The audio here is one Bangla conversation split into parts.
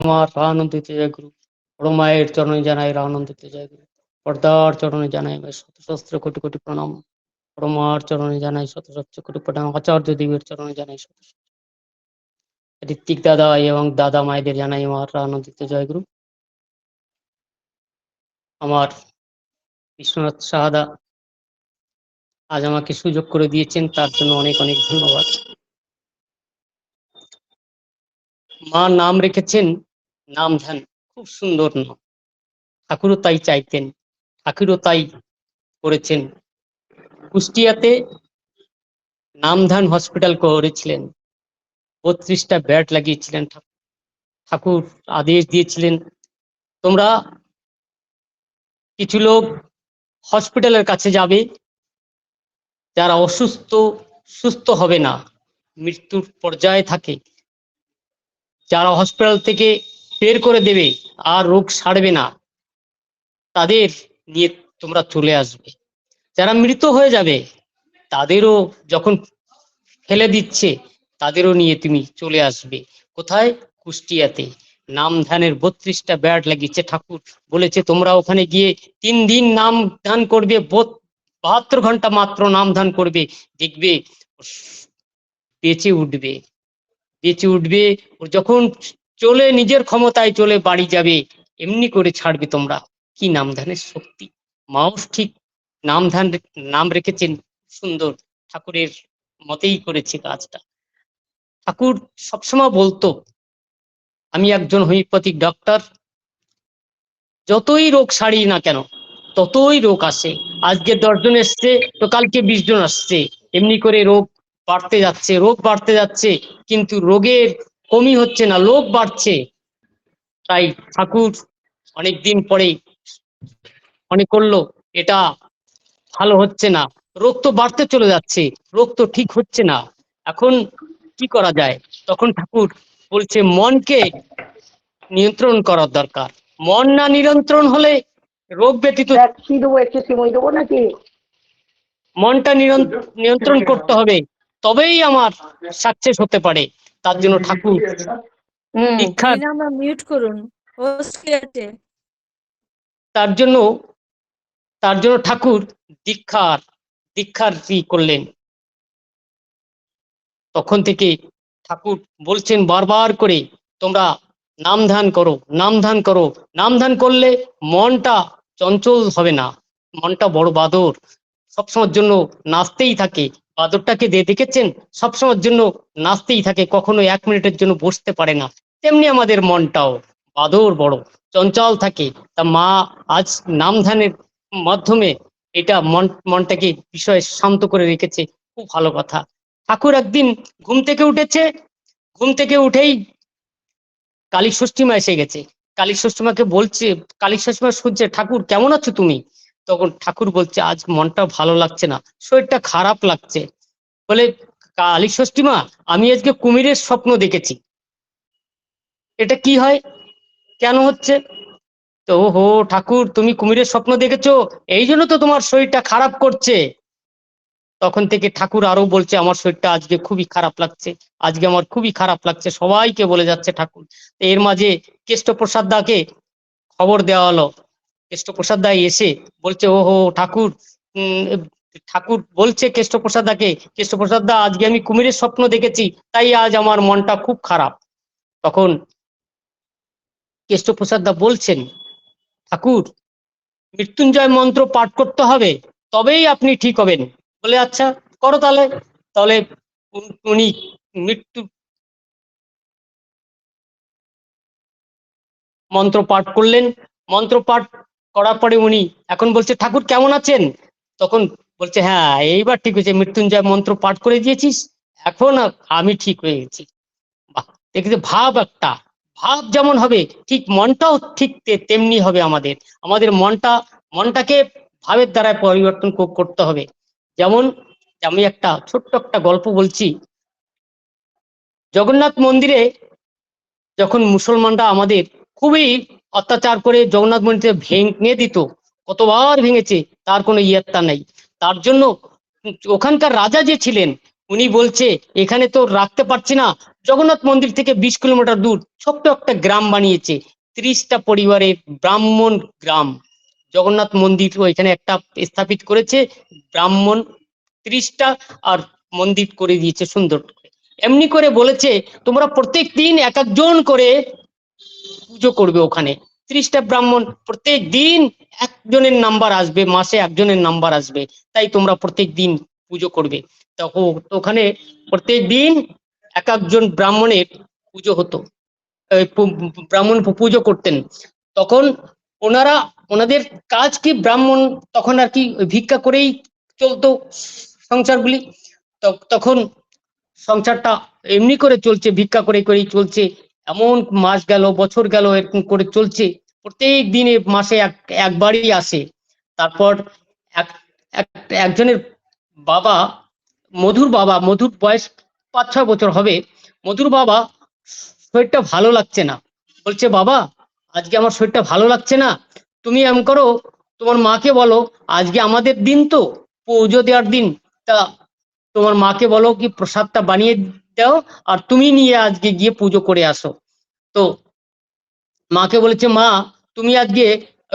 আমার আনন্দিত জয় গুরু বড় মায়ের চরণে জানাই আনন্দিত জয় গুরু পর্দার চরণে জানাই শত সহস্র কোটি কোটি প্রণাম বড় মার চরণে জানাই শত সহস্র কোটি প্রণাম আচার্য দেবের চরণে জানাই শত। ঋত্বিক দাদা এবং দাদা মায়েদের জানাই আমার আনন্দিত জয় গুরু আমার বিশ্বনাথ সাহাদা আজ আমাকে সুযোগ করে দিয়েছেন, তার জন্য অনেক অনেক ধন্যবাদ। মা নাম রেখেছেন নাম ধ্যান, খুব সুন্দর নাম। ঠাকুরও তাই চাইতেন, ঠাকুরও তাই করেছেন। কুষ্টিয়াতে নামধান হসপিটাল করেছিলেন। বত্রিশটা ব্যাট লাগিয়েছিলেন ঠাকুর। ঠাকুর আদেশ দিয়েছিলেন, তোমরা কিছু লোক হসপিটালের কাছে যাবে, যারা অসুস্থ, সুস্থ হবে না, মৃত্যুর পর্যায়ে থাকে। যারা হসপিটাল থেকে বের করে দেবে, আর রোগ সারবে না। তাদের নিয়ে তোমরা চলে আসবে। যারা মৃত হয়ে যাবে, তাদেরও যখন ফেলে দিচ্ছে, তাদেরও নিয়ে তুমি চলে আসবে। কোথায়? কুষ্টিয়াতে। নাম ধ্যানের বত্রিশটা ব্যাট লাগিয়েছে ঠাকুর। বলেছে, তোমরা ওখানে গিয়ে তিন দিন নাম ধ্যান করবে বাহাত্তর ঘণ্টা মাত্র নাম ধ্যান করবে। দেখবে, বেঁচে উঠবে। বেঁচে উঠবে ও যখন চলে নিজের ক্ষমতায় চলে বাড়ি যাবে, এমনি করে ছাড়বে তোমরা। কি নাম ধ্যানের শক্তি? মাও ঠিক নাম ধ্যান রে- নাম রেখেছেন সুন্দর। ঠাকুরের মতেই করেছে কাজটা। ঠাকুর সবসময় বলতো, আমি একজন হোমিওপ্যাথিক ডক্টর যতই রোগ সারি না কেন, ততই রোগ আসে। আজকে দশজন এসছে, তো কালকে বিশ জন আসছে। এমনি করে রোগ বাড়তে যাচ্ছে, রোগ বাড়তে যাচ্ছে, কিন্তু রোগের কমই হচ্ছে না লোক বাড়ছে। তাই ঠাকুর অনেক দিন পরে মনে করল এটা ভালো হচ্ছে না। রোগ তো বাড়তে চলে যাচ্ছে রোগ তো ঠিক হচ্ছে না। এখন কি করা যায়? তখন ঠাকুর বলছে মনকে নিয়ন্ত্রণ করার দরকার। মন না নিয়ন্ত্রণ হলে রোগ ব্যতীত নাকি? মনটা নিয়ন্ত্রণ করতে হবে তবেই আমার সাকসেস হতে পারে। তার জন্য ঠাকুর। মিউট করুন। তার জন্য তার জন্য ঠাকুর দীক্ষার দীক্ষার করলেন। তখন থেকে ঠাকুর বলছেন বারবার করে তোমরা নাম ধ্যান করো নাম ধ্যান করো। নাম ধ্যান করলে মনটা চঞ্চল হবে না। মনটা বড় বাদর। সবসময়ের জন্য নাচতেই থাকে। বাদরটাকে দিয়ে দেখেছেন, সবসময়ের জন্য নাচতেই থাকে কখনো এক মিনিটের জন্য বসতে পারে না। তেমনি আমাদের মনটাও বাদর বড়, চঞ্চল থাকে। তা মা আজ নাম ধ্যানের মাধ্যমে এটা মন, মনটাকে বিষয়ে শান্ত করে রেখেছে, খুব ভালো কথা। ঠাকুর একদিন ঘুম থেকে উঠেছে, ঘুম থেকে উঠেই কালী ষষ্ঠী মা এসে গেছে। কালী ষষ্ঠী মাকে বলছে, কালী ষষ্ঠী মা শুনছে ঠাকুর, কেমন আছো তুমি? তখন ঠাকুর বলছে, আজ মনটা ভালো লাগছে না, শরীরটা খারাপ লাগছে। বলে কালী ষষ্ঠী মা, আমি আজকে কুমিরের স্বপ্ন দেখেছি। এটা কি হয়? কেন হচ্ছে? তো হো ঠাকুর, তুমি কুমিরের স্বপ্ন দেখেছ, এই জন্য তো তোমার শরীরটা খারাপ করছে। তখন থেকে ঠাকুর আরও বলছে, আমার শরীরটা আজকে খুবই খারাপ লাগছে, আজকে আমার খুবই খারাপ লাগছে। সবাইকে বলে যাচ্ছে ঠাকুর। এর মাঝে কেষ্টপ্রসাদ দাকে খবর দেওয়া হলো। কেষ্টপ্রসাদ দা এসে বলছে ও হো ঠাকুর ঠাকুর বলছে কেষ্টপ্রসাদ দাকে কেষ্টপ্রসাদ দা আজকে আমি কুমিরের স্বপ্ন দেখেছি, তাই আজ আমার মনটা খুব খারাপ। তখন কেষ্টপ্রসাদ দা বলছেন, ঠাকুর, মৃত্যুঞ্জয় মন্ত্র পাঠ করতে হবে, তবেই আপনি ঠিক হবেন। বলে আচ্ছা করো তাহলে। তাহলে উন- মৃত্যু মন্ত্র পাঠ করলেন। মন্ত্র পাঠ করার পরে উনি। এখন বলছে, ঠাকুর কেমন আছেন? তখন বলছে হ্যাঁ এইবার ঠিক হয়েছে। মৃত্যুঞ্জয় মন্ত্র পাঠ করে দিয়েছিস, এখন আমি ঠিক হয়ে গেছি। দেখতে ভাব একটা। ভাব যেমন হবে, ঠিক মনটাও ঠিক তেমনি হবে আমাদের। আমাদের মনটা, মনটাকে ভাবের দ্বারা পরিবর্তন করতে হবে। যেমন, আমি একটা ছোট্ট একটা গল্প বলছি। জগন্নাথ মন্দিরে যখন মুসলমানরা আমাদের খুবই অত্যাচার করে জগন্নাথ মন্দিরে ভেঙে দিত, কতবার ভেঙেছে, তার কোনো ইয়ত্তা নাই। তার জন্য ওখানকার রাজা যে ছিলেন, উনি বলছে, এখানে তো রাখতে পারছি না। জগন্নাথ মন্দির থেকে বিশ কিলোমিটার দূর ছোট্ট একটা গ্রাম বানিয়েছে, ত্রিশটা পরিবারের ব্রাহ্মণ গ্রাম। জগন্নাথ মন্দির ওইখানে একটা স্থাপিত করেছে, ব্রাহ্মণ ত্রিশটা, আর মন্দির করে দিয়েছে সুন্দর এমনি করে বলেছে, তোমরা প্রত্যেক দিন এক একজন করে পুজো করবে ওখানে। ত্রিশটা ব্রাহ্মণ, প্রত্যেক দিন একজনের নাম্বার আসবে, মাসে একজনের নাম্বার আসবে। তাই তোমরা প্রত্যেক দিন পুজো করবে। তখন ওখানে প্রত্যেক দিন এক একজন ব্রাহ্মণের পুজো হতো। ব্রাহ্মণ পুজো করতেন। তখন ওনারা, ওনাদের কাজ কি? ব্রাহ্মণ তখন আর কি ভিক্ষা করেই চলতো সংসারগুলি। তখন সংসারটা এমনি করে চলছে, ভিক্ষা করে করেই চলছে। এমন মাস গেল, বছর গেল, এরকম করে চলছে। প্রত্যেক দিনে মাসে এক, একবারই আসে। তারপর এক, এক- একজনের বাবা, মধুর বাবা, মধুর বয়স পাঁচ ছয় বছর হবে। মধুর বাবা শরীরটা ভালো লাগছে না। বলছে, বাবা, আজকে আমার শরীরটা ভালো লাগছে না। তুমি এম করো, তোমার মাকে বলো, আজকে আমাদের দিন তো, পুজো দেওয়ার দিন। তা তোমার মাকে বলো কি প্রসাদটা বানিয়ে দাও আর তুমি নিয়ে আজকে গিয়ে পুজো করে আসো। তো মাকে বলেছে, মা, তুমি আজকে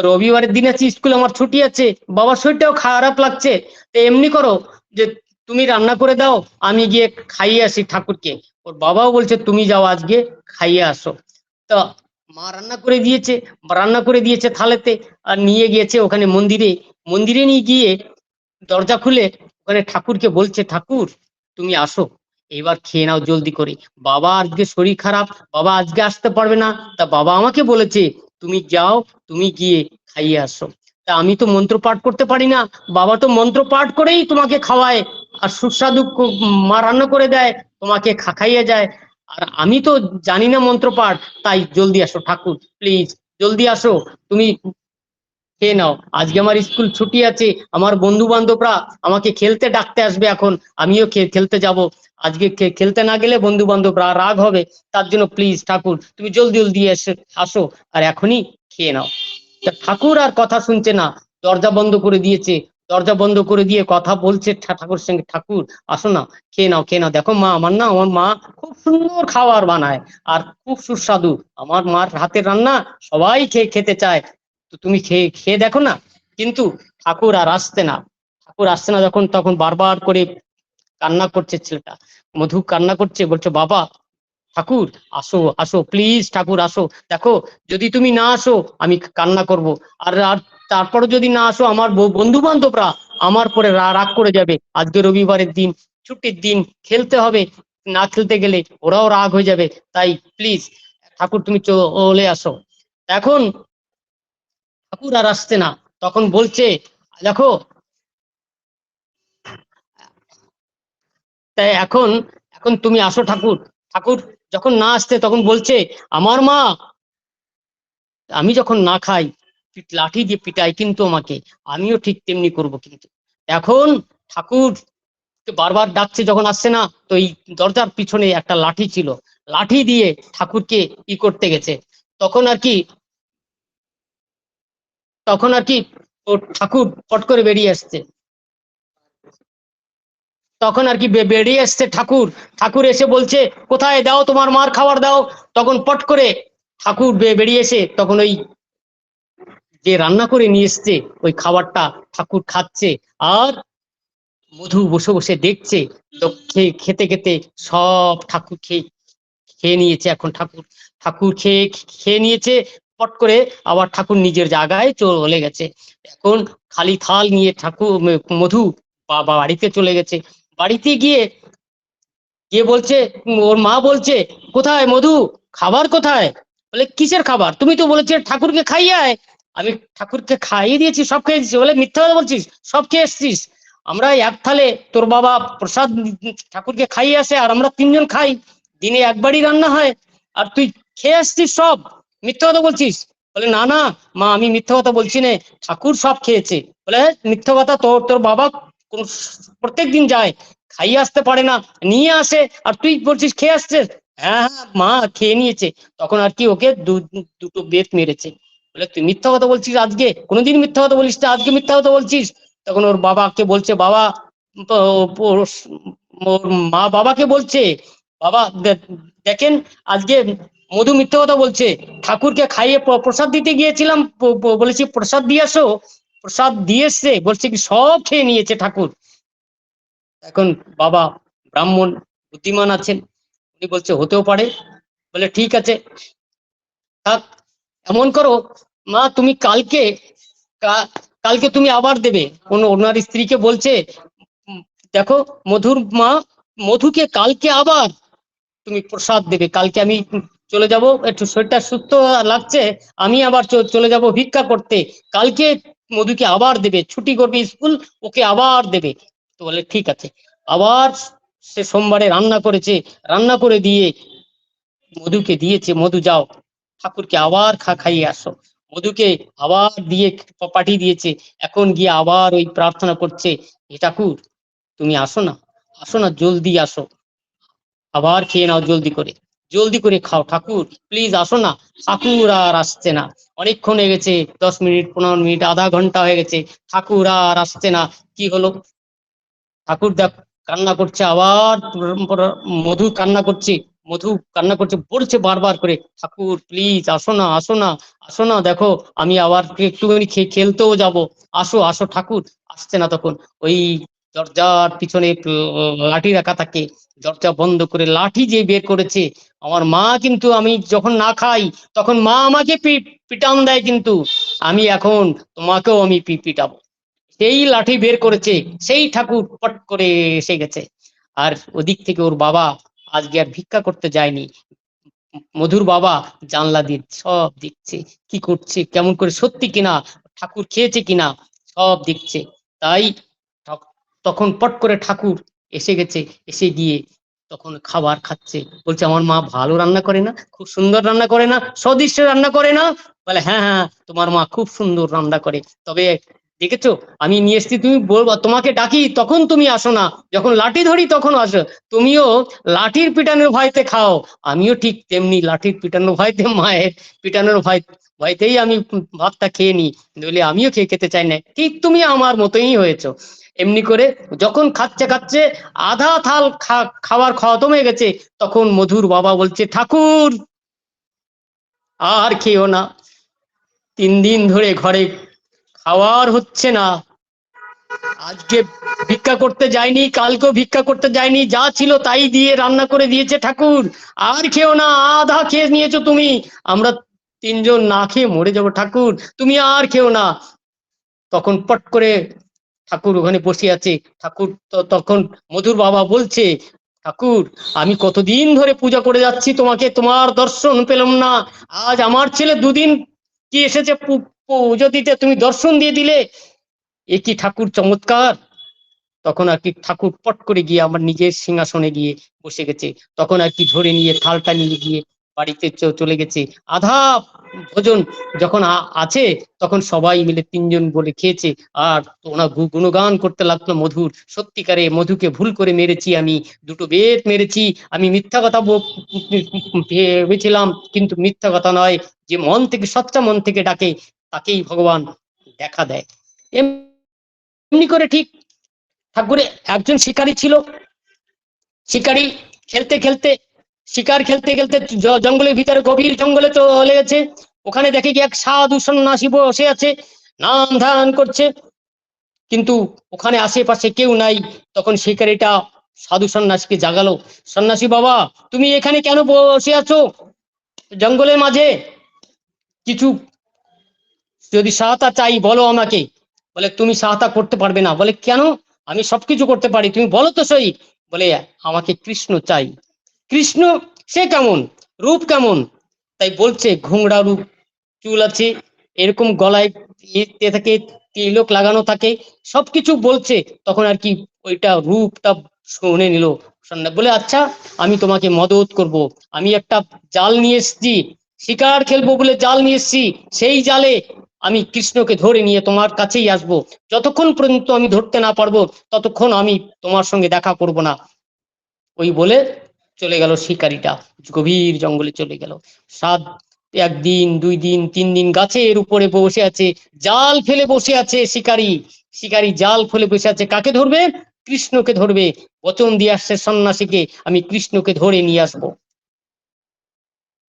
রবিবারের দিন আছে স্কুল আমার ছুটি আছে, বাবার শরীরটাও খারাপ লাগছে, তো এমনি করো যে তুমি রান্না করে দাও, আমি গিয়ে খাইয়ে আসি ঠাকুরকে। ওর বাবাও বলছে, তুমি যাও আজকে খাইয়ে আসো। তা মা রান্না করে দিয়েছে, রান্না করে দিয়েছে থালেতে আর নিয়ে গিয়েছে ওখানে মন্দিরে। মন্দিরে নিয়ে গিয়ে দরজা খুলে ওখানে ঠাকুরকে বলছে, ঠাকুর, তুমি আসো। এবার খেয়ে নাও, জলদি করে। বাবা, আজকে শরীর খারাপ। বাবা, আজকে আসতে পারবে না। তা বাবা আমাকে বলেছে, তুমি যাও, তুমি গিয়ে খাইয়ে আসো। তা আমি তো মন্ত্র পাঠ করতে পারি না। বাবা তো মন্ত্র পাঠ করেই তোমাকে খাওয়ায় আর সুস্বাদু মা রান্না করে দেয়, তোমাকে খাইয়ে যায়। আর আমি তো জানি না মন্ত্র পাঠ। তাই জলদি আসো, ঠাকুর প্লিজ জলদি আসো। তুমি খেয়ে নাও। আজকে আমার স্কুল ছুটি আছে, আমার বন্ধু বান্ধবরা আমাকে খেলতে ডাকতে আসবে এখন, আমিও খেলতে যাব। আজকে খেলতে না গেলে বন্ধু বান্ধবরা রাগ হবে, তার জন্য প্লিজ ঠাকুর, তুমি জলদি জলদি এসে আসো আর এখনই খেয়ে নাও। ঠাকুর আর কথা শুনছে না, দরজা বন্ধ করে দিয়েছে, দরজা বন্ধ করে দিয়ে কথা বলছে ঠাকুর সঙ্গে, ঠাকুর আসো না, খেয়ে নাও খেয়ে নাও। দেখো মা, আমার না, আমার মা খুব সুন্দর খাবার বানায় আর খুব সুস্বাদু। আমার মার হাতের রান্না সবাই খেয়ে খেতে চায়। তো তুমি খেয়ে খেয়ে দেখো না। কিন্তু ঠাকুর আর আসছে না। ঠাকুর আসছে না যখন, তখন বারবার করে কান্না করছে ছেলেটা। মধু কান্না করছে, বলছে, বাবা, ঠাকুর, আসো আসো প্লিজ ঠাকুর, আসো। দেখো, যদি তুমি না আসো, আমি কান্না করব। আর আর তারপরে যদি না আসো, আমার বন্ধু বান্ধবরা আমার পরে রাগ করে যাবে। আজকে রবিবারের দিন, ছুটির দিন, খেলতে হবে। না খেলতে গেলে ওরাও রাগ হয়ে যাবে। তাই প্লিজ ঠাকুর, তুমি চলে আসো। এখন ঠাকুর আর আসছে না। তখন বলছে, দেখো, তাই এখন এখন তুমি আসো ঠাকুর। ঠাকুর যখন না আসতে তখন বলছে, আমার মা, আমি যখন না খাই লাঠি দিয়ে পিটাই কিন্তু আমাকে। আমিও ঠিক তেমনি করব কিন্তু। এখন ঠাকুর বারবার ডাকছে, যখন আসছে না, তো এই দরজার পিছনে একটা লাঠি ছিল। লাঠি দিয়ে ঠাকুরকে ই করতে গেছে। তখন আর কি তখন আর কি ঠাকুর পট করে বেরিয়ে আসছে। তখন আর কি বেরিয়ে আসছে ঠাকুর। ঠাকুর এসে বলছে, কোথায় দাও তোমার মার খাবার দাও। তখন পট করে ঠাকুর বেরিয়ে এসে তখন ওই যে রান্না করে নিয়ে এসছে, ওই খাবারটা ঠাকুর খাচ্ছে আর মধু বসে বসে দেখছে। তো খেতে খেতে সব ঠাকুর খেয়ে খেয়ে নিয়েছে এখন ঠাকুর। ঠাকুর খেয়ে খেয়ে নিয়েছে। পট করে আবার ঠাকুর নিজের জায়গায় চলে গেছে। এখন খালি থাল নিয়ে ঠাকুর মধু বাড়িতে চলে গেছে। বাড়িতে গিয়ে গিয়ে বলছে? ওর মা বলছে, কোথায় মধু? খাবার কোথায়? বলে, কিসের খাবার? তুমি তো বলেছে ঠাকুরকে খাইয়ে আয়। আমি ঠাকুরকে খাইয়ে দিয়েছি, সব খেয়ে দিয়েছি বলে, মিথ্যা কথা বলছিস? সব খেয়ে এসছিস? আমরা এক থালে তোর বাবা প্রসাদ ঠাকুরকে খাইয়ে আসে আর আমরা তিনজন খাই। দিনে একবারই রান্না হয়। আর তুই খেয়ে আসছিস সব? মিথ্যা কথা বলছিস? বলে না না মা আমি মিথ্যা কথা বলছি না। ঠাকুর সব খেয়েছে। বলে "হ্যাঁ, মিথ্যা কথা তোর তোর বাবা কোন প্রত্যেক দিন যায় খাইয়ে আসতে পারে না নিয়ে আসে আর তুই বলছিস খেয়ে আসছিস? হ্যাঁ হ্যাঁ মা খেয়ে নিয়েছে। তখন আর কি ওকে দুটো বেত মেরেছে। বলে তুই মিথ্যা কথা বলছিস আজকে? কোনোদিন মিথ্যা কথা বলিস না আজকে মিথ্যা কথা বলছিস? তখন ওর বাবাকে বলছে বাবা ওর মা বাবাকে বলছে বাবা দেখেন আজকে মধু মিথ্যে কথা বলছে। ঠাকুরকে খাইয়ে প্রসাদ দিতে গিয়েছিলাম বলেছি, প্রসাদ দিয়ে আসো প্রসাদ দিয়ে এসছে বলছে কি, সব খেয়ে নিয়েছে ঠাকুর। এখন বাবা ব্রাহ্মণ বুদ্ধিমান আছেন। উনি বলছে, হতেও পারে। বলে, ঠিক আছে। থাক, এমন করো। মা, তুমি কালকে কালকে তুমি আবার দেবে। কোন ওনার স্ত্রীকে বলছে দেখো, মধুর মা, মধুকে কালকে আবার তুমি প্রসাদ দেবে। কালকে আমি চলে যাব। একটু শরীরটা সুস্থ লাগছে, আমি আবার চলে যাব ভিক্ষা করতে। কালকে মধুকে আবার দেবে, ছুটি করবে স্কুল, ওকে আবার দেবে। তো বলে ঠিক আছে। আবার সে সোমবারে রান্না করেছে, রান্না করে দিয়ে মধুকে দিয়েছে, মধু যাও। ঠাকুরকে আবার খা, খাইয়ে আসো। মধুকে আবার দিয়ে পাঠিয়ে দিয়েছে। এখন গিয়ে আবার ওই প্রার্থনা করছে হে ঠাকুর, তুমি আসো না। আসো না, জলদি আসো। আবার খেয়ে নাও জলদি করে। জলদি করে খাও, ঠাকুর প্লিজ আসো না। ঠাকুর আর আসছে না। অনেকক্ষণ হয়ে গেছে, দশ মিনিট, পনেরো মিনিট, আধা ঘণ্টা হয়ে গেছে, ঠাকুর আর আসছে না। কি হলো? ঠাকুর দেখ, কান্না করছে আবার মধু কান্না করছে, মধু কান্না করছে, বলছে বারবার করে, ঠাকুর প্লিজ আসো না আসো না আসো না, দেখো, আমি আবার একটুখানি খেলতেও যাব। আসো আসো, ঠাকুর, আসছে না তখন। ওই দরজার পিছনে লাঠি রাখা থাকে। দরজা বন্ধ করে লাঠি যে বের করেছে, আমার মা কিন্তু আমি যখন না খাই, তখন মা আমাকে পিটান দেয় কিন্তু। আমি এখন তোমাকেও আমি পিটাবো। সেই লাঠি বের করেছে, সেই ঠাকুর পট করে এসে গেছে। আর ওদিক থেকে ওর বাবা আজকে আর ভিক্ষা করতে যায়নি। মধুর বাবা জানলা দিয়ে সব দেখছে, কি করছে, কেমন করে সত্যি কিনা, ঠাকুর খেয়েছে কিনা, সব দেখছে। তাই তখন পট করে ঠাকুর এসে গেছে, এসে গিয়ে তখন খাবার খাচ্ছে। বলছে, আমার মা ভালো রান্না করে না, খুব সুন্দর রান্না করে না সদৃশ্য রান্না করে না? বলে হ্যাঁ হ্যাঁ তোমার মা খুব সুন্দর রান্না করে। তবে দেখেছ, আমি নিয়ে এসছি, তুমি বলবা, তোমাকে ডাকি, তখন তুমি আসো না। যখন লাঠি ধরি, তখন আসো। তুমিও লাঠির পিটানোর ভয়তে খাও। আমিও ঠিক তেমনি লাঠির পিটানোর ভয়তে, মায়ের পিটানোর ভয়, ভয়তেই আমি ভাতটা খেয়ে নিই। নইলে আমিও খেয়ে খেতে চাই না। ঠিক তুমি আমার মতোই হয়েছো। এমনি করে যখন খাচ্ছে খাচ্ছে আধা থাল খা- খাবার খতম হয়ে গেছে, তখন মধুর বাবা বলছে, ঠাকুর, আর খেও না। তিন দিন ধরে ঘরে খাওয়ার হচ্ছে না। আজকে ভিক্ষা করতে যায়নি কালকেও ভিক্ষা করতে যায়নি যা ছিল তাই দিয়ে রান্না করে দিয়েছে ঠাকুর। আর খেও না, আধা খেয়ে নিয়েছো তুমি। আমরা তিনজন না খেয়ে মরে যাব ঠাকুর। তুমি আর খেও না। তখন পট করে ঠাকুর ওখানে বসে আছে। ঠাকুর তখন মধুর বাবা বলছে, ঠাকুর, আমি কতদিন ধরে পূজা করে যাচ্ছি তোমাকে, তোমার দর্শন পেলাম না। আজ আমার ছেলে দুদিন কি এসেছে পুজো দিতে? তুমি দর্শন দিয়ে দিলে? এ কি ঠাকুর চমৎকার? তখন আর কি ঠাকুর পট করে গিয়ে আমার নিজের সিংহাসনে গিয়ে বসে গেছে। তখন আর কি ধরে নিয়ে, থালটা নিয়ে গিয়ে বাড়িতে চলে গেছে। আধা ভোজন যখন আছে, তখন সবাই মিলে তিনজন বলে খেয়েছে, আর ওনা গুণগান করতে লাগল মধুর। সত্যিকারে মধুকে ভুল করে মেরেছি আমি, দুটো বেত মেরেছি। আমি মিথ্যা কথা ভেবেছিলাম, কিন্তু মিথ্যা কথা নয়। যে মন থেকে, সচ্চা মন থেকে ডাকে, তাকেই ভগবান দেখা দেয়। এম- এমনি করে ঠিক ঠাকুরে একজন শিকারী ছিল। শিকারী খেলতে খেলতে শিকার খেলতে খেলতে জঙ্গলের ভিতরে গভীর জঙ্গলে চলে গেছে ওখানে দেখে কি এক সাধু সন্ন্যাসী বসে আছে, নাম ধ্যান করছে। কিন্তু ওখানে আশেপাশে কেউ নাই। তখন শিকারীটা সাধু সন্ন্যাসীকে জাগালো। সন্ন্যাসী, বাবা, তুমি এখানে কেন বসে আছো? জঙ্গলের মাঝে কিছু যদি সহায়তা চাই, বলো আমাকে। বলে, তুমি সহায়তা করতে পারবে না। বলে, কেন? আমি সবকিছু করতে পারি। তুমি বলো তো সই। বলে, আমাকে কৃষ্ণ চাই। কৃষ্ণ, সে কেমন? রূপ কেমন? তাই বলছে ঘুংড়া রূপ, চুল আছে, এরকম গলায় ইয়ে থাকে, তিলক লাগানো থাকে, সবকিছু বলছে। তখন আর কি ওইটা রূপটা শুনে নিল। বলে আচ্ছা আমি তোমাকে মদত করব। আমি একটা জাল নিয়ে এসেছি, শিকার খেলব বলে জাল নিয়ে এসেছি। সেই জালে আমি কৃষ্ণকে ধরে নিয়ে তোমার কাছেই আসব। যতক্ষণ পর্যন্ত আমি ধরতে না পারব, ততক্ষণ আমি তোমার সঙ্গে দেখা করব না। ওই বলে চলে গেল শিকারিটা গভীর জঙ্গলে চলে গেল। সাত, একদিন, দুই দিন, তিন দিন গাছের উপরে বসে আছে, জাল ফেলে বসে আছে শিকারি। শিকারি জাল ফেলে বসে আছে, কাকে ধরবে? কৃষ্ণকে ধরবে। বচন দিয়ে আসছে সন্ন্যাসীকে, আমি কৃষ্ণকে ধরে নিয়ে আসব।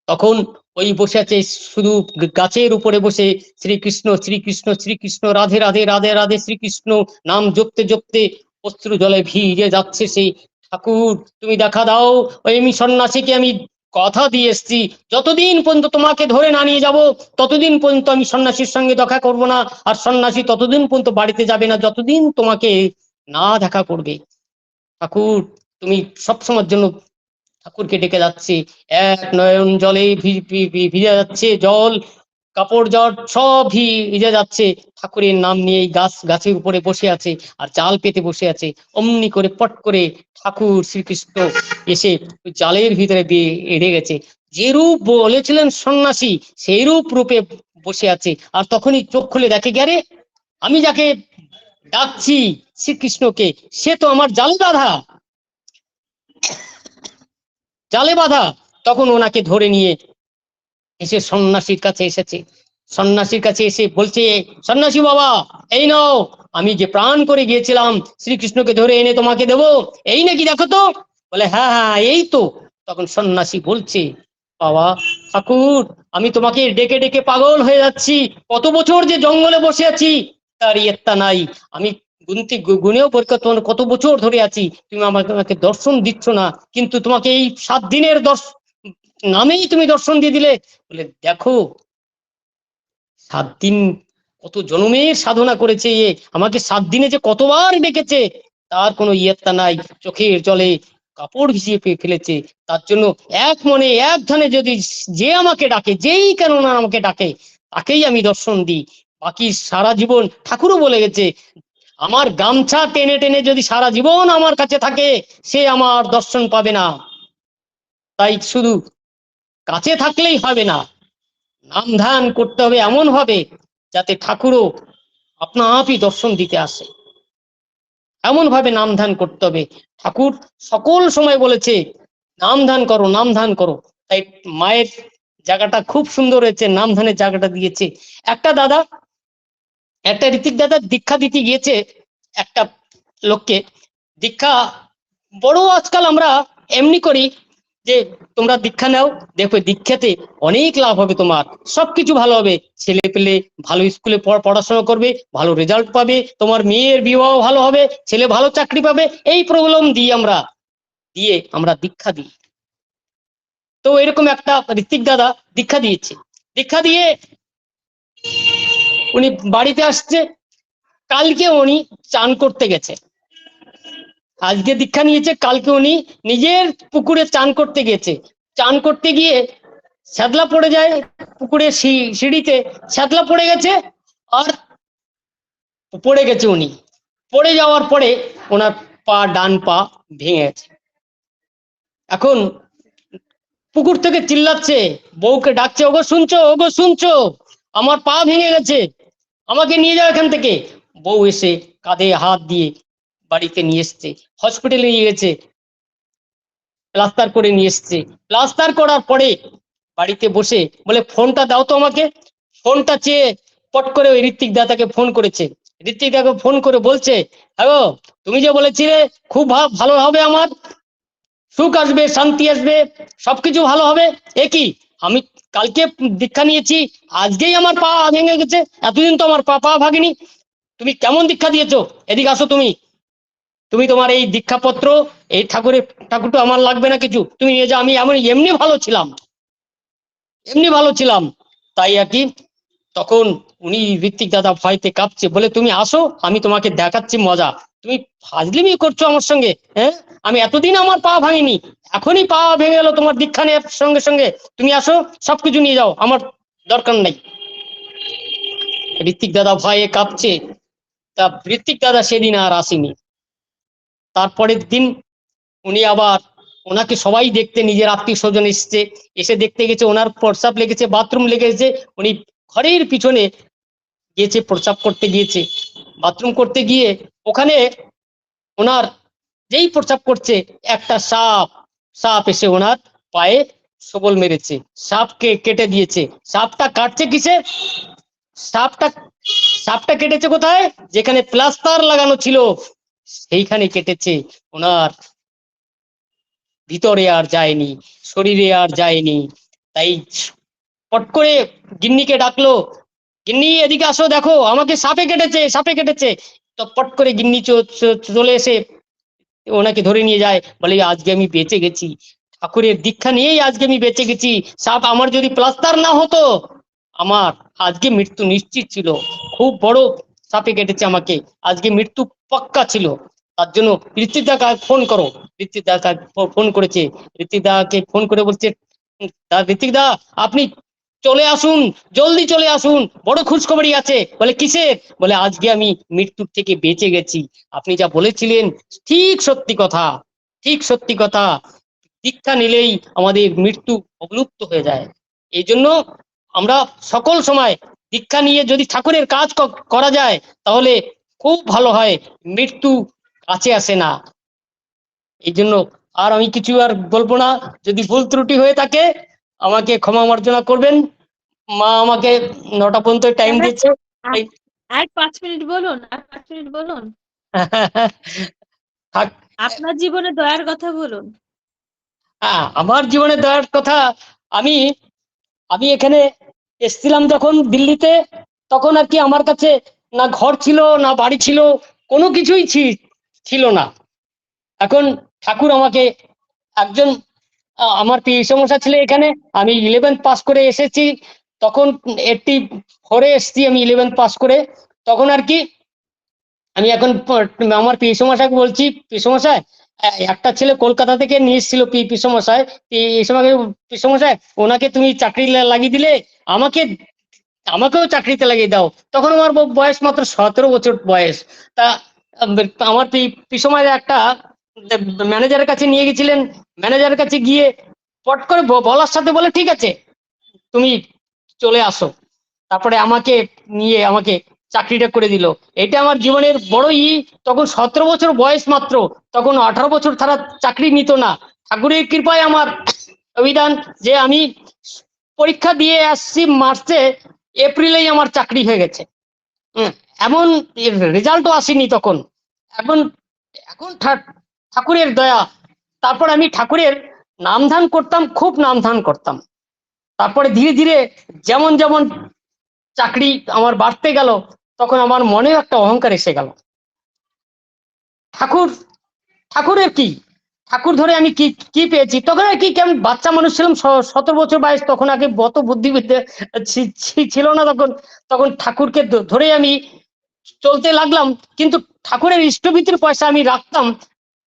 তখন ওই বসে আছে শুধু গাছের উপরে বসে শ্রীকৃষ্ণ শ্রীকৃষ্ণ শ্রীকৃষ্ণ, রাধে রাধে রাধে রাধে, শ্রীকৃষ্ণ, নাম জপতে জপতে অশ্রু জলে ভিজে যাচ্ছে সেই ঠাকুর, তুমি দেখা দাও। ওই আমি সন্ন্যাসীকে আমি কথা দিয়ে এসছি। যতদিন পর্যন্ত তোমাকে ধরে না নিয়ে যাব, ততদিন পর্যন্ত আমি সন্ন্যাসীর সঙ্গে দেখা করব না। আর সন্ন্যাসী ততদিন পর্যন্ত বাড়িতে যাবে না, যতদিন তোমাকে না দেখা করবে। ঠাকুর, তুমি সবসময়ের জন্য ঠাকুরকে ডেকে যাচ্ছে। এক নয়ন জলে ভিজে যাচ্ছে জল। কাপড় জল সব ভি- ভিজে যাচ্ছে। ঠাকুরের নাম নিয়ে গাছ, গাছের উপরে বসে আছে আর জাল পেতে বসে আছে। অমনি করে পট করে ঠাকুর শ্রীকৃষ্ণ এসে জালের ভিতরে বেড়ে গেছে। যে রূপ বলেছিলেন সন্ন্যাসী, সেই রূপ রূপে বসে আছে। আর তখনই চোখ খুলে দেখে গেলে আমি যাকে ডাকছি শ্রীকৃষ্ণকে, সে তো আমার জালে বাঁধা। জালে বাঁধা। তখন ওনাকে ধরে নিয়ে এসে সন্ন্যাসীর কাছে এসেছে। সন্ন্যাসীর কাছে এসে বলছে, সন্ন্যাসী বাবা, এই নাও, আমি যে প্রাণ করে গিয়েছিলাম, শ্রীকৃষ্ণকে ধরে এনে তোমাকে দেব। এই নাকি দেখো তো? বলে হ্যাঁ হ্যাঁ এই তো। তখন সন্ন্যাসী বলছে, বাবা, ঠাকুর, আমি তোমাকে ডেকে ডেকে পাগল হয়ে যাচ্ছি। কত বছর যে জঙ্গলে বসে আছি তার ইয়ত্তা নাই। আমি গুনতে গুনেও তোমার কত বছর ধরে আছি। তুমি আমাকে আমাকে দর্শন দিচ্ছ না, কিন্তু তোমাকে এই সাত দিনের দর্শ নামেই তুমি দর্শন দিয়ে দিলে? বলে, দেখো, সাত দিন কত জনমের সাধনা করেছে এ। আমাকে সাত দিনে যে কতবার ডেকেছে তার কোনো ইয়ত্তা নাই। চোখের জলে কাপড় ভিজিয়ে ফেলেছে। তার জন্য এক মনে এক ধানে যদি যে আমাকে ডাকে, যেই কেন না আমাকে ডাকে, তাকেই আমি দর্শন দিই। বাকি সারা জীবন ঠাকুরও বলে গেছে, আমার গামছা টেনে টেনে যদি সারা জীবন আমার কাছে থাকে, সে আমার দর্শন পাবে না। তাই শুধু কাছে থাকলেই হবে না। নাম ধ্যান করতে হবে এমন ভাবে যাতে ঠাকুরও আপনা আপই দর্শন দিতে আসে। এমন ভাবে নাম ধ্যান করতে হবে। ঠাকুর সকল সময় বলেছে, নাম ধ্যান করো, নাম ধ্যান করো। তাই মায়ের জায়গাটা খুব সুন্দর হয়েছে, নাম ধ্যানের জায়গাটা দিয়েছে। একটা দাদা, একটা ঋতিক দাদা দীক্ষা দিতে গিয়েছে একটা লোককে। দীক্ষা বড় আজকাল আমরা এমনি করি যে তোমরা দীক্ষা নাও দেখো দীক্ষাতে অনেক লাভ হবে তোমার। সবকিছু ভালো হবে। ছেলে পেলে ভালো স্কুলে পড়- পড়াশোনা করবে, ভালো রেজাল্ট পাবে, তোমার মেয়ের বিবাহ ভালো হবে, ছেলে ভালো চাকরি পাবে, এই প্রবলেম দিই আমরা, দিয়ে আমরা দীক্ষা দিই। তো এরকম একটা ঋত্বিক দাদা দীক্ষা দিয়েছে। দীক্ষা দিয়ে উনি বাড়িতে আসছে, কালকে উনি চান করতে গেছে। আজকে দীক্ষা নিয়েছে, কালকে উনি নিজের পুকুরে চান করতে গেছে চান করতে গিয়ে শ্যাদলা পড়ে যায় পুকুরে সিঁড়িতে, শ্যাদলা পড়ে গেছে আর পড়ে গেছে উনি। পড়ে যাওয়ার পরে ওনার পা, ডান পা ভেঙে গেছে। এখন পুকুর থেকে চিল্লাচ্ছে, বউকে ডাকছে, ওগো, শুনছো? ওগো, শুনছো? আমার পা ভেঙে গেছে। আমাকে নিয়ে যাও এখান থেকে। বউ এসে কাঁধে হাত দিয়ে বাড়িতে নিয়ে এসছে হসপিটালে নিয়ে গেছে প্লাস্টার করে নিয়ে এসছে। প্লাস্টার করার পরে বাড়িতে বসে বলে, ফোনটা দাও তো আমাকে। ফোনটা চেয়ে পট করে ওই ঋত্বিক দাদাকে ফোন করেছে। ঋত্বিক দাকে ফোন করে বলছে হ্যালো তুমি যে বলেছিলে খুব ভালো হবে আমার। সুখ আসবে, শান্তি আসবে, সবকিছু ভালো হবে। এ কি, আমি কালকে দীক্ষা নিয়েছি, আজকেই আমার পা ভেঙে গেছে, এতদিন তো আমার পা পা ভাগেনি। তুমি কেমন দীক্ষা দিয়েছ? এদিকে আসো তুমি। তুমি তোমার এই দীক্ষাপত্র, এই ঠাকুরের, ঠাকুরটা আমার লাগবে না কিছু? তুমি নিয়ে যাও, আমি এমন এমনি ভালো ছিলাম। এমনি ভালো ছিলাম। তাই আর কি, তখন উনি ঋত্বিক দাদা ভয়তে কাঁপছে, বলে, তুমি আসো, আমি তোমাকে দেখাচ্ছি মজা। তুমি ফাজলিমি করছ আমার সঙ্গে হ্যাঁ? আমি এতদিন আমার পা ভাঙিনি, এখনই পা ভেঙে গেল তোমার দীক্ষা নেওয়ার সঙ্গে সঙ্গে। তুমি আসো, সবকিছু নিয়ে যাও, আমার দরকার নেই। ঋত্বিক দাদা ভয়ে কাঁপছে। তা ঋত্বিক দাদা সেদিন আর আসেনি। তারপরের দিন উনি আবার ওনাকে সবাই দেখতে, নিজের আত্মীয় স্বজন এসছে, এসে দেখতে গেছে, ওনার প্রস্রাব লেগেছে, বাথরুম লেগেছে, উনি ঘরের পিছনে গিয়েছে, প্রস্রাব করতে গিয়েছে, বাথরুম করতে গিয়ে ওখানে ওনার যেই প্রস্রাব করছে, একটা সাপ সাপ এসে ওনার পায়ে সবল মেরেছে, সাপকে কেটে দিয়েছে, সাপটা কাটছে কিসে? সাপটা সাপটা কেটেছে কোথায়? যেখানে প্লাস্টার লাগানো ছিল। সেইখানে কেটেছে, ওনার ভিতরে আর যায়নি, শরীরে আর যায়নি। তাই পট করে গিন্নিকে ডাকলো, গিন্নি, এদিকে আসো, দেখো, আমাকে সাপে কেটেছে সাপে কেটেছে। তো পট করে গিন্নি চলে এসে ওনাকে ধরে নিয়ে যায়, বলে, আজকে আমি বেঁচে গেছি। ঠাকুরের দীক্ষা নিয়েই আজকে আমি বেঁচে গেছি। সাপ আমার যদি প্লাস্টার না হতো, আমার আজকে মৃত্যু নিশ্চিত ছিল। খুব বড় সাপে কেটেছে আমাকে। আজকে মৃত্যু পাক্কা ছিল। তার জন্য ঋত্বিকদাকে ফোন করো। ঋত্বিকদাকে ফোন করেছে। ঋত্বিকদাকে ফোন করে বলছে "দা ঋত্বিকদা আপনি চলে আসুন, জলদি চলে আসুন। বড় খুশখবরি আছে। বলে কিসের বলে, আজকে আমি মৃত্যুর থেকে বেঁচে গেছি। আপনি যা বলেছিলেন, ঠিক সত্যি কথা। ঠিক সত্যি কথা। দীক্ষা নিলেই আমাদের মৃত্যু অবলুপ্ত হয়ে যায়। এই জন্য আমরা সকল সময় দীক্ষা নিয়ে যদি ঠাকুরের কাজ করা যায় তাহলে খুব ভালো হয়। মৃত্যু কাছে আসে না। এই জন্য আর আমি কিছু আর বলব না। যদি ভুল ত্রুটি হয়ে থাকে আমাকে ক্ষমা মার্জনা করবেন। মা আমাকে নটা পর্যন্ত টাইম দিচ্ছে। আর পাঁচ মিনিট বলুন আর পাঁচ মিনিট বলুন। আপনার জীবনে দয়ার কথা বলুন। আমার জীবনে দেওয়ার কথা আমি আমি এখানে এসছিলাম যখন দিল্লিতে, তখন আর কি আমার কাছে না ঘর ছিল, না বাড়ি ছিল, কোনো কিছুই ছিল না। এখন ঠাকুর আমাকে একজন আমার আমার সমস্যা ছিল এখানে, আমি ইলেভেন্থ পাস করে এসেছি। তখন এইটটি ফোরে এসেছি আমি ইলেভেন্থ পাস করে। তখন আর কি আমি এখন আমার আমার পিসমশাইকে বলছি, পিসমশাই এ- একটা ছেলে কলকাতা থেকে নিয়ে এসেছিল পি সময় পিসমশাই ওনাকে তুমি চাকরি লাগিয়ে দিলে আমাকে আমাকেও চাকরিতে লাগিয়ে দাও। তখন আমার বয়স মাত্র সতেরো বছর বয়স। তা আম, আমার পিসময় একটা ম্যানেজারের কাছে নিয়ে গেছিলেন। ম্যানেজারের কাছে গিয়ে পট করে বলার সাথে বলে ঠিক আছে তুমি চলে আসো। তারপরে আমাকে নিয়ে আমাকে চাকরিটা করে দিল। এটা আমার জীবনের বড় ই তখন সতেরো বছর বয়স মাত্র, তখন আঠারো বছর তারা চাকরি নিত না। ঠাকুরের কৃপায় আমার অভিধান যে আমি পরীক্ষা দিয়ে আসছি মার্চে, এপ্রিলেই আমার চাকরি হয়ে গেছে। এমন রেজাল্টও আসেনি তখন। এখন এখন ঠাকুরের দয়া। তারপর আমি ঠাকুরের নামধান করতাম, খুব নামধান করতাম। তারপরে ধীরে ধীরে যেমন যেমন চাকরি আমার বাড়তে গেল তখন আমার মনেও একটা অহংকার এসে গেল। ঠাকুর, ঠাকুরের কি? ঠাকুর ধরে আমি কি কি পেয়েছি? তখন আর কি কেমন বাচ্চা মানুষ ছিলাম সতেরো বছর বয়স, তখন আগে বত বুদ্ধিবিদ্যা ছিল না তখন। তখন ঠাকুরকে ধরে আমি চলতে লাগলাম, কিন্তু ঠাকুরের ইষ্টভীতির পয়সা আমি রাখতাম,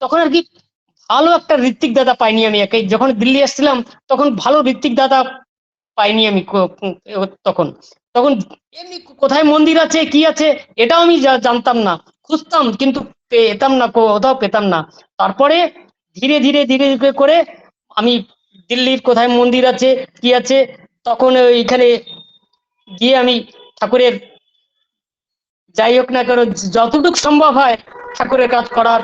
তখন আর কি ভালো একটা ঋত্বিক দাদা পাইনি আমি একে। যখন দিল্লি আসছিলাম তখন ভালো ঋত্বিক দাদা পাইনি আমি তখন। তখন এমনি কোথায় মন্দির আছে, কি আছে, এটাও আমি জানতাম না। খুঁজতাম, কিন্তু পেতাম না কোথাও পেতাম না। তারপরে ধীরে ধীরে ধীরে ধীরে করে আমি দিল্লির কোথায় মন্দির আছে, কি আছে, তখন এইখানে গিয়ে আমি ঠাকুরের যাই হোক না কেন যতটুকু সম্ভব হয় ঠাকুরের কাজ করার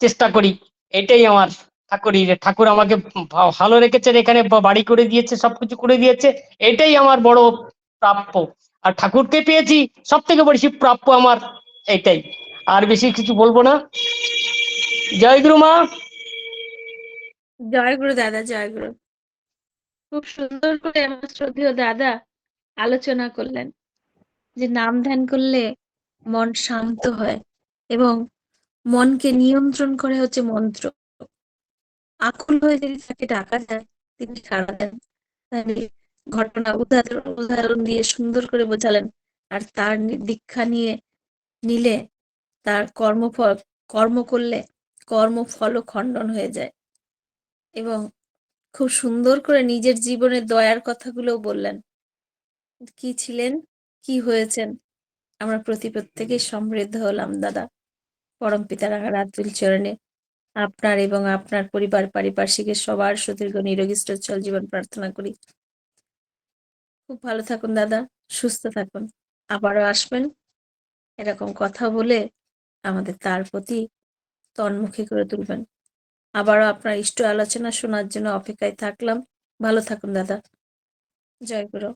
চেষ্টা করি। এটাই আমার ঠাকুরই ঠাকুর আমাকে ভালো রেখেছেন, এখানে বাড়ি করে দিয়েছে, সবকিছু করে দিয়েছে, এটাই আমার বড় প্রাপ্য। আর ঠাকুরকে পেয়েছি সব থেকে বেশি প্রাপ্য আমার এটাই। আর বেশি কিছু বলব না? জয় গুরু মা। জয় গুরু দাদা, জয় গুরু। খুব সুন্দর করে আমার শ্রদ্ধেয় দাদা আলোচনা করলেন যে নাম ধ্যান করলে মন শান্ত হয় এবং মনকে নিয়ন্ত্রণ করে হচ্ছে মন্ত্র। আকুল হয়ে যদি তাকে ডাকা যায়, তিনি সাড়া দেন। ঘটনা উদাহরণ উদাহরণ দিয়ে সুন্দর করে বোঝালেন। আর তার দীক্ষা নিয়ে, নিলে তার কর্মফল, কর্ম করলে কর্মফলও খণ্ডন হয়ে যায়। এবং খুব সুন্দর করে নিজের জীবনের দয়ার কথাগুলো বললেন। কি ছিলেন? কি হয়েছেন? আমরা প্রতি প্রত্যেকে সমৃদ্ধ হলাম, দাদা। পরম পিতার রাতুল চরণে আপনার এবং আপনার পরিবার, পারিপার্শ্বিকের সবার সুদীর্ঘ নিরোগী সচ্ছল জীবন প্রার্থনা করি। খুব ভালো থাকুন দাদা, সুস্থ থাকুন। আবারও আসবেন। এরকম কথা বলে আমাদের তার প্রতি তন্মুখী করে তুলবেন। আবারও আপনার ইষ্ট আলোচনা শোনার জন্য অপেক্ষায় থাকলাম। ভালো থাকুন দাদা। জয় গুরু।